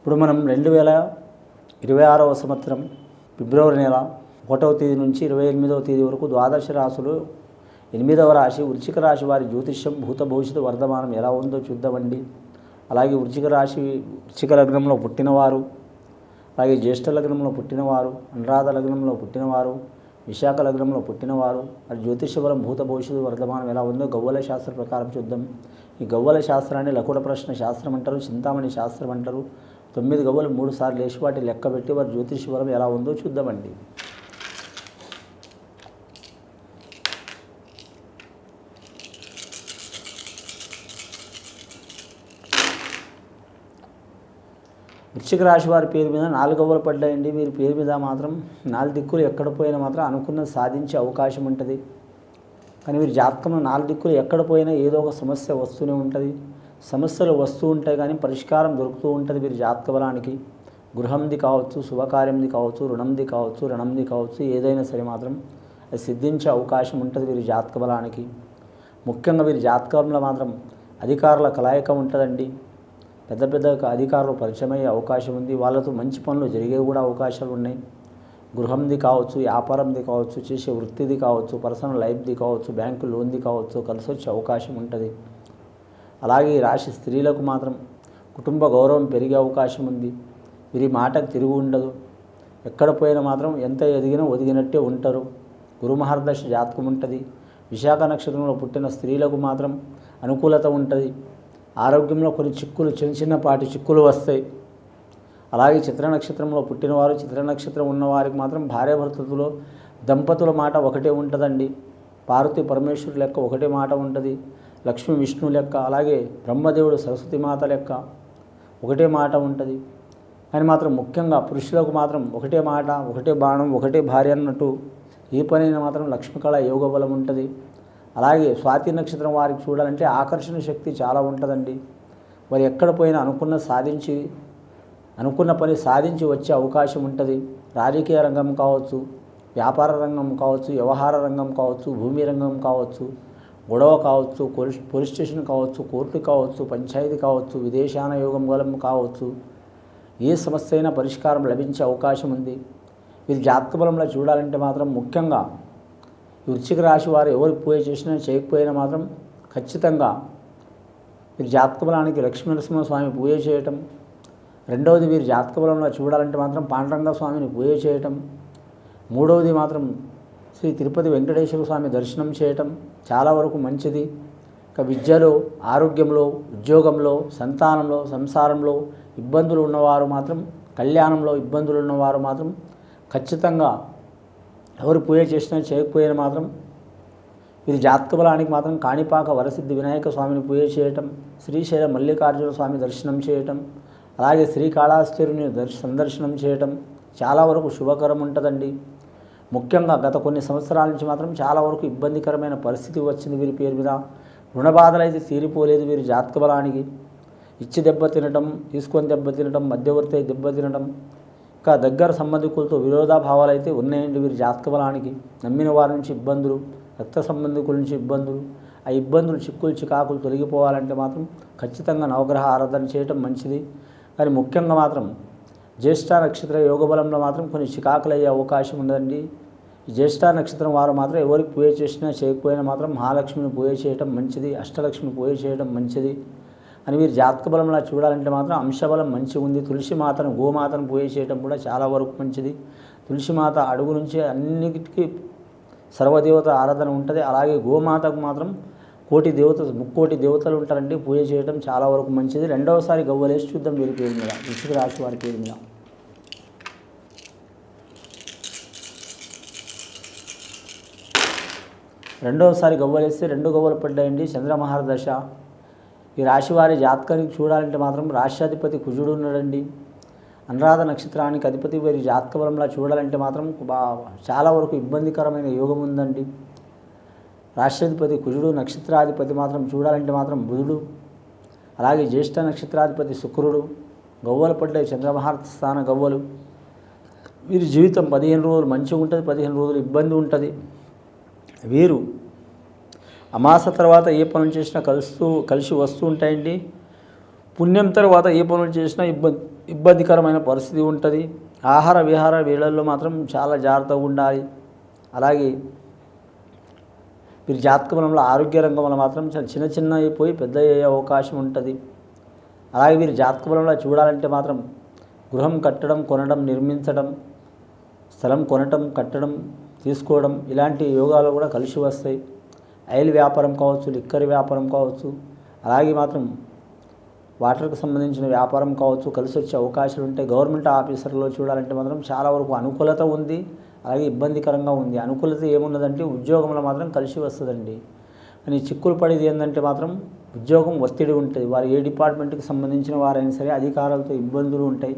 ఇప్పుడు మనం రెండు వేల ఇరవై ఆరవ సంవత్సరం ఫిబ్రవరి నెల ఒకటవ తేదీ నుంచి ఇరవై ఎనిమిదవ తేదీ వరకు ద్వాదశ రాశులు ఎనిమిదవ రాశి వృశ్చిక రాశి వారి జ్యోతిష్యం భూత భవిష్యత్తు వర్ధమానం ఎలా ఉందో చూద్దామండి. అలాగే వృశ్చిక రాశి వృశ్చిక లగ్నంలో పుట్టినవారు అలాగే జ్యేష్ఠ లగ్నంలో పుట్టినవారు అనురాధ లగ్నంలో పుట్టినవారు విశాఖ లగ్నంలో పుట్టినవారు అది జ్యోతిషబలం భూత భవిష్యత్తు వర్ధమానం ఎలా ఉందో గవ్వల శాస్త్ర ప్రకారం చూద్దాం. ఈ గవ్వల శాస్త్రాన్ని లకుట ప్రశ్న శాస్త్రం అంటారు చింతామణి శాస్త్రం అంటారు. తొమ్మిది గవ్వలు మూడు సార్లు వేసి వాటి లెక్క పెట్టి వారి జ్యోతిష బలం ఎలా ఉందో చూద్దామండి. వృశ్చిక రాశి వారి పేరు మీద నాలుగు గవ్వలు పడ్డాయండి. వీరి పేరు మీద మాత్రం నాలుగు దిక్కులు ఎక్కడ పోయినా మాత్రం అనుకున్నది సాధించే అవకాశం ఉంటుంది. కానీ వీరి జాతకంలో నాలుగు దిక్కులు ఎక్కడ పోయినా ఏదో ఒక సమస్య వస్తూనే ఉంటుంది. సమస్యలు వస్తూ ఉంటాయి కానీ పరిష్కారం దొరుకుతూ ఉంటుంది వీరి జాతక బలానికి. గృహంది కావచ్చు శుభకార్యంది కావచ్చు రుణంది కావచ్చు రుణంది కావచ్చు ఏదైనా సరే మాత్రం అది సిద్ధించే అవకాశం ఉంటుంది వీరి జాతక బలానికి. ముఖ్యంగా వీరి జాతకంలో మాత్రం అధికారుల కలయిక ఉంటుందండి. పెద్ద పెద్ద అధికారులు పరిచయం అయ్యే అవకాశం ఉంది. వాళ్ళతో మంచి పనులు జరిగే కూడా అవకాశాలు ఉన్నాయి. గృహంది కావచ్చు వ్యాపారంది కావచ్చు చేసే వృత్తిది కావచ్చు పర్సనల్ లైఫ్ది కావచ్చు బ్యాంకు లోన్ది కావచ్చు కలిసి వచ్చే అవకాశం ఉంటుంది. అలాగే ఈ రాశి స్త్రీలకు మాత్రం కుటుంబ గౌరవం పెరిగే అవకాశం ఉంది. వీరి మాటకు తిరుగు ఉండదు. ఎక్కడ పోయినా మాత్రం ఎంత ఎదిగినా ఒదిగినట్టే ఉంటారు. గురుమహర్దశ జాతకం ఉంటుంది. విశాఖ నక్షత్రంలో పుట్టిన స్త్రీలకు మాత్రం అనుకూలత ఉంటుంది. ఆరోగ్యంలో కొన్ని చిక్కులు చిన్న చిన్నపాటి చిక్కులు వస్తాయి. అలాగే చిత్ర నక్షత్రంలో పుట్టినవారు చిత్ర నక్షత్రం ఉన్నవారికి మాత్రం భార్యాభర్తలో దంపతుల మాట ఒకటే ఉంటుందండి. పార్వతి పరమేశ్వరు లెక్క ఒకటే మాట ఉంటుంది. లక్ష్మి విష్ణు లెక్క అలాగే బ్రహ్మదేవుడు సరస్వతి మాత లెక్క ఒకటే మాట ఉంటుంది. కానీ మాత్రం ముఖ్యంగా పురుషులకు మాత్రం ఒకటే మాట ఒకటే బాణం ఒకటే భార్య అన్నట్టు ఏ పనైనా మాత్రం లక్ష్మీకళ యోగ బలం ఉంటుంది. అలాగే స్వాతి నక్షత్రం వారికి చూడాలంటే ఆకర్షణ శక్తి చాలా ఉంటుందండి. మరి ఎక్కడ పోయినా అనుకున్న సాధించి అనుకున్న పని సాధించి వచ్చే అవకాశం ఉంటుంది. రాజకీయ రంగం కావచ్చు వ్యాపార రంగం కావచ్చు వ్యవహార రంగం కావచ్చు భూమి రంగం కావచ్చు గొడవ కావచ్చు పోలీస్ పోలీస్ స్టేషన్ కావచ్చు కోర్టు కావచ్చు పంచాయతీ కావచ్చు విదేశాన యోగం కావచ్చు ఏ సమస్య అయినా పరిష్కారం లభించే అవకాశం ఉంది. ఇది జాతక బలంలో చూడాలంటే మాత్రం ముఖ్యంగా వృశ్చిక రాశి వారు ఎవరు పూజ చేసినా చేయకపోయినా మాత్రం ఖచ్చితంగా వీరి జాతక బలానికి లక్ష్మీనరసింహ స్వామి పూజ చేయటం. రెండవది వీరి జాతక బలంలో చూడాలంటే మాత్రం పాండరంగ స్వామిని పూజ చేయటం. మూడవది మాత్రం శ్రీ తిరుపతి వెంకటేశ్వర స్వామి దర్శనం చేయటం. చాలా వరకు మంచిది. ఇక విద్యలో ఆరోగ్యంలో ఉద్యోగంలో సంతానంలో సంసారంలో ఇబ్బందులు ఉన్నవారు మాత్రం కళ్యాణంలో ఇబ్బందులు ఉన్నవారు మాత్రం ఖచ్చితంగా ఎవరు పూజ చేసినా చేయకపోయినా మాత్రం ఇది జాతక బలానికి మాత్రం కాణిపాక వరసిద్ధి వినాయక స్వామిని పూజ చేయటం శ్రీశైల మల్లికార్జున స్వామి దర్శనం చేయటం అలాగే శ్రీకాళహస్తీరుని దర్శ సందర్శనం చేయటం చాలా వరకు శుభకరం ఉంటుందండి. ముఖ్యంగా గత కొన్ని సంవత్సరాల నుంచి మాత్రం చాలా వరకు ఇబ్బందికరమైన పరిస్థితి వచ్చింది వీరి పేరు మీద. రుణ బాధలు అయితే తీరిపోలేదు వీరి జాతక బలానికి. ఇచ్చి దెబ్బ తినడం తీసుకొని దెబ్బ తినడం మధ్యవర్తి అయి దెబ్బ తినడం ఇంకా దగ్గర సంబంధికులతో విరోధాభావాలు అయితే ఉన్నాయండి వీరి జాతక బలానికి. నమ్మిన వారి నుంచి ఇబ్బందులు రక్త సంబంధికుల నుంచి ఇబ్బందులు ఆ ఇబ్బందులు చిక్కులు చికాకులు తొలగిపోవాలంటే మాత్రం ఖచ్చితంగా నవగ్రహ ఆరాధన చేయటం మంచిది. కానీ ముఖ్యంగా మాత్రం జ్యేష్ఠ నక్షత్ర యోగ బలంలో మాత్రం కొన్ని చికాకులు అయ్యే అవకాశం ఉండదండి. జ్యేష్ఠ నక్షత్రం వారు మాత్రం ఎవరికి పూజ చేసినా చేయకపోయినా మాత్రం మహాలక్ష్మిని పూజ చేయటం మంచిది అష్టలక్ష్మిని పూజ చేయడం మంచిది. అని మీరు జాతక బలంలా చూడాలంటే మాత్రం అంశబలం మంచిగా ఉంది. తులసి మాతను గోమాతను పూజ చేయడం కూడా చాలా వరకు మంచిది. తులసి మాత అడుగు నుంచి అన్నిటికీ సర్వదేవత ఆరాధన ఉంటుంది. అలాగే గోమాతకు మాత్రం కోటి దేవత ముక్కోటి దేవతలు ఉంటారండి. పూజ చేయడం చాలా వరకు మంచిది. రెండవసారి గవ్వలేసి చూద్దాం వీరి పేరు మీద వృశ్చిక రాశి వారి పేరు మీద. రెండవసారి గవ్వలేస్తే రెండు గవ్వలు పడ్డాయండి. చంద్రమహారదశ ఈ రాశివారి జాతకానికి చూడాలంటే మాత్రం రాష్ట్రాధిపతి కుజుడు ఉన్నాడండి. అనురాధ నక్షత్రానికి అధిపతి వారి జాతక బలంలా చూడాలంటే మాత్రం చాలా వరకు ఇబ్బందికరమైన యోగం ఉందండి. రాష్ట్రాధిపతి కుజుడు నక్షత్రాధిపతి మాత్రం చూడాలంటే మాత్రం బుధుడు. అలాగే జ్యేష్ఠ నక్షత్రాధిపతి శుక్రుడు గవ్వలు పడ్డాయి చంద్రమహారత స్థాన గవ్వలు. వీరి జీవితం పదిహేను రోజులు మంచిగా ఉంటుంది పదిహేను రోజులు ఇబ్బంది ఉంటుంది. వీరు అమాస తర్వాత ఏ పనులు చేసినా కలుస్తూ కలిసి వస్తూ ఉంటాయండి. పుణ్యం తర్వాత ఏ పనులు చేసినా ఇబ్బంది ఇబ్బందికరమైన పరిస్థితి ఉంటుంది. ఆహార విహార వేళల్లో మాత్రం చాలా జాగ్రత్తగా ఉండాలి. అలాగే వీరి జాతక బలంలో ఆరోగ్య రంగంలో మాత్రం చాలా చిన్న చిన్న అయిపోయి పెద్ద అయ్యే అవకాశం ఉంటుంది. అలాగే వీరి జాతక బలంలో చూడాలంటే మాత్రం గృహం కట్టడం కొనడం నిర్మించడం స్థలం కొనటం కట్టడం తీసుకోవడం ఇలాంటి యోగాలు కూడా కలిసి వస్తాయి. ఆయిల్ వ్యాపారం కావచ్చు లిక్కర్ వ్యాపారం కావచ్చు అలాగే మాత్రం వాటర్కి సంబంధించిన వ్యాపారం కావచ్చు కలిసి వచ్చే అవకాశాలు ఉంటాయి గవర్నమెంట్ ఆఫీసర్లో చూడాలంటే మాత్రం చాలా వరకు అనుకూలత ఉంది. అలాగే ఇబ్బందికరంగా ఉంది. అనుకూలత ఏమున్నదంటే ఉద్యోగంలో మాత్రం కలిసి వస్తుందండి. కానీ చిక్కులు పడేది ఏంటంటే మాత్రం ఉద్యోగం ఒత్తిడి ఉంటుంది. వారు ఏ డిపార్ట్మెంట్కి సంబంధించిన వారైనా సరే అధికారులతో ఇబ్బందులు ఉంటాయి.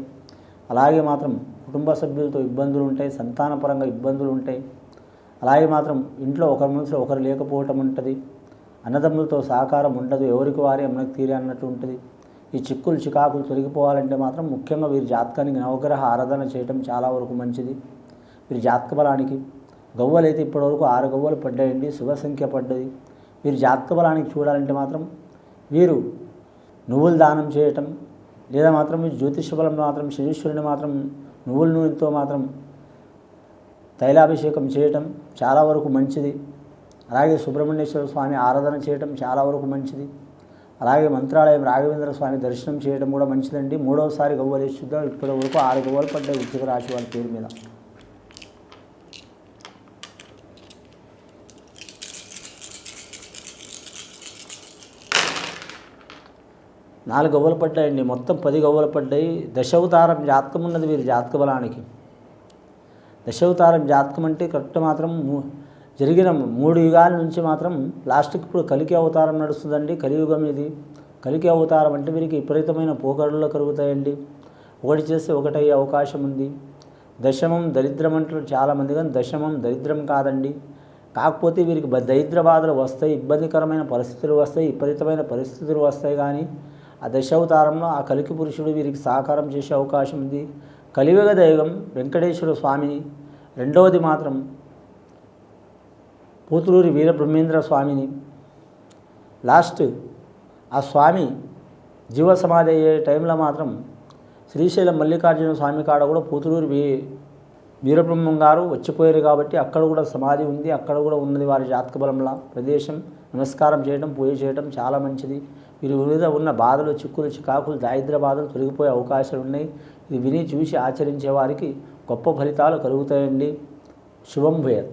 అలాగే మాత్రం కుటుంబ సభ్యులతో ఇబ్బందులు ఉంటాయి. సంతానపరంగా ఇబ్బందులు ఉంటాయి. అలాగే మాత్రం ఇంట్లో ఒకరి మనసులో ఒకరు లేకపోవటం ఉంటుంది. అన్నదమ్ములతో సహకారం ఉండదు. ఎవరికి వారే మనకు తీరే అన్నట్టు ఉంటుంది. ఈ చిక్కులు చికాకులు తొలగిపోవాలంటే మాత్రం ముఖ్యంగా వీరి జాతకానికి నవగ్రహ ఆరాధన చేయటం చాలా వరకు మంచిది. వీరి జాతక బలానికి గవ్వలు అయితే ఇప్పటివరకు ఆరు గవ్వలు పడ్డాయండి శుభ సంఖ్య పడ్డది. వీరి జాతక బలానికి చూడాలంటే మాత్రం వీరు నువ్వులు దానం చేయటం లేదా మాత్రం మీరు జ్యోతిష బలం మాత్రం శనీశ్వరుని మాత్రం నువ్వుల నూనెతో మాత్రం తైలాభిషేకం చేయటం చాలా వరకు మంచిది. అలాగే సుబ్రహ్మణ్యేశ్వర స్వామి ఆరాధన చేయటం చాలా వరకు మంచిది. అలాగే మంత్రాలయం రాఘవేంద్ర స్వామి దర్శనం చేయడం కూడా మంచిదండి. మూడవసారి గవ్వలు చూద్దాం. ఇప్పటి వరకు ఆరు గవ్వలు పడ్డాయి వృశ్చిక రాశి వారి పేరు మీద. నాలుగు గవ్వలు పడ్డాయండి. మొత్తం పది గవ్వలు పడ్డాయి. దశావతారం జాతకం ఉన్నది వీరి జాతక బలానికి. దశావతారం జాతకం అంటే కరెక్ట్ మాత్రం జరిగిన మూడు యుగాల నుంచి మాత్రం లాస్ట్కి ఇప్పుడు కలికి అవతారం నడుస్తుందండి. కలియుగం ఇది. కలికి అవతారం అంటే వీరికి విపరీతమైన పోకడలు కలుగుతాయండి. ఒకటి చేస్తే ఒకటయ్యే అవకాశం ఉంది. దశమం దరిద్రం అంటారు చాలామంది కానీ దశమం దరిద్రం కాదండి. కాకపోతే వీరికి దరిద్ర బాధలు వస్తాయి ఇబ్బందికరమైన పరిస్థితులు వస్తాయి విపరీతమైన పరిస్థితులు వస్తాయి కానీ ఆ దశావతారంలో ఆ కలికి పురుషుడు వీరికి సహకారం చేసే అవకాశం ఉంది. కలియుగ దైవం వెంకటేశ్వర స్వామిని రెండవది మాత్రం పూతులూరి వీరబ్రహ్మేంద్ర స్వామిని. లాస్ట్ ఆ స్వామి జీవ సమాధి అయ్యే టైంలో మాత్రం శ్రీశైలం మల్లికార్జున స్వామి కాడ కూడా పూతులూరి వీ వీరబ్రహ్మం గారు వచ్చిపోయారు కాబట్టి అక్కడ కూడా సమాధి ఉంది అక్కడ కూడా ఉన్నది వారి జాతక బలంలా. ప్రదేశం నమస్కారం చేయడం పూజ చేయడం చాలా మంచిది. వీరి మీద ఉన్న బాధలు చిక్కులు చికాకులు దారిద్ర బాధలు తొలగిపోయే అవకాశాలు ఉన్నాయి. ఇది విని చూసి ఆచరించే వారికి గొప్ప ఫలితాలు కలుగుతాయండి. శుభం భూయత్